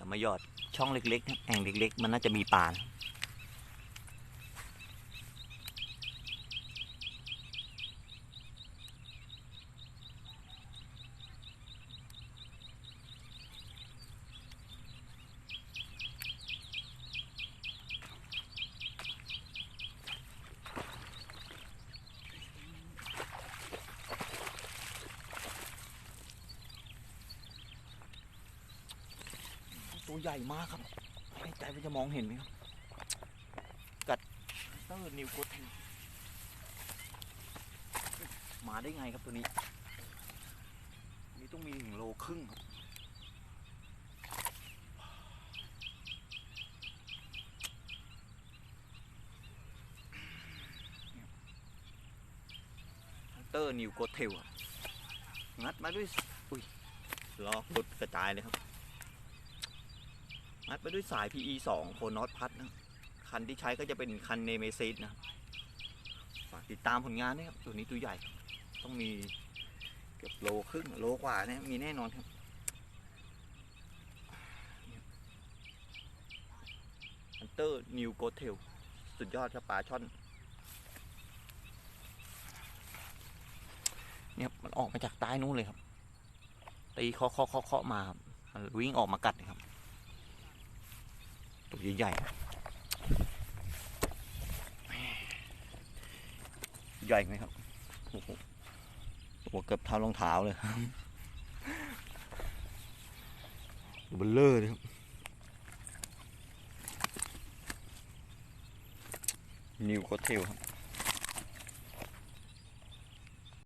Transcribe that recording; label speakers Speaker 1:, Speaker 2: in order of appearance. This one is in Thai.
Speaker 1: เรามาหยอดช่องเล็กๆ แอ่งเล็ก ๆ มันน่าจะมีปลา ตัวใหญ่มากครับไม่แน่ใจว่าจะมองเห็นไหมครับ กัดเตอร์นิวโกเทนมาได้ไงครับตัวนี้ นี่ต้องมีถึงโลครึ่งครับเตอร์นิวโกเทลงัดมาด้วย อุ้ยล้อหลุดกระจายเลยครับ งัดมาด้วยสาย PE 2โคนอตพัดนะคันที่ใช้ก็จะเป็นคันเนเมซิสนะฝากติดตามผลงานด้วยครับ ตัวนี้ตัวใหญ่ ต้องมีเกือบโลครึ่งโลกว่าเนี่ยมีแน่นอนครับฮันเตอร์นิวโกเทลสุดยอดครับปลาช่อนเนี่ยครับมันออกมาจากใต้นู้นเลยครับตีเคาะเคาะเคาะมาครับมันวิ่งออกมากัดครับ ตัวใหญ่ๆใหญ่ไหมครับโอ้โหตัวเกือบเท้ารองเท้าเลยครับเบลเลอร์เลยครับ นิวโคเทลครับ